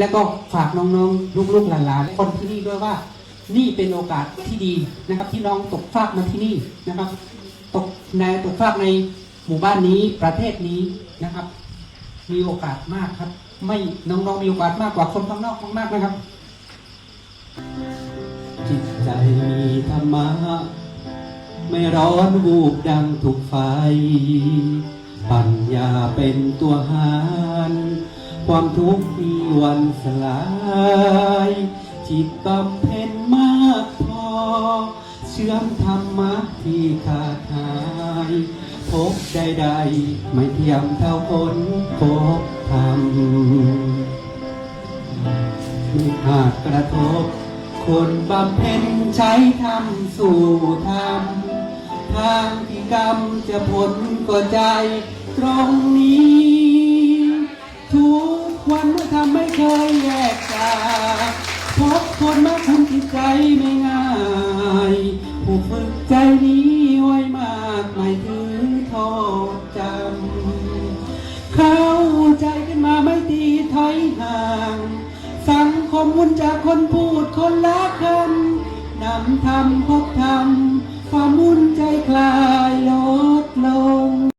แล้วก็ฝากน้องๆ ลูกๆหลานๆและคนที่นี่ด้วยว่า นี่เป็นโอกาสที่ดีนะครับ ที่น้องตกฟากมาที่นี่นะครับ ตกในตกฟากในหมู่บ้านนี้ประเทศนี้นะครับ มีโอกาสมากครับ ไม่น้องๆมีโอกาสมากกว่าคนข้างนอกมากๆนะครับ จิตใจมีธรรมะไม่ร้อนวูบดังถูกไฟ ปัญญาเป็นตัวหา ความทุกข์มีวันสลาย จิตบำเพ็ญมากพอ เชื่อมธรรมะที่ขาดหาย พบใดๆไม่เทียมเท่าคนพบธรรมไม่อาจกระทบ คนบำเพ็ญใช้ธรรมสู่ธรรม ทางที่กรรมจะผลก็ใจตรงนี้ ฝึกใจนี้ไว้มากไม่ถือโทษจำเข้าใจกันมาไม่ตีถอยห่าง สังคมวุ่นจากคนพูดคนละคำนำทำพบทำความวุ่นใจคลา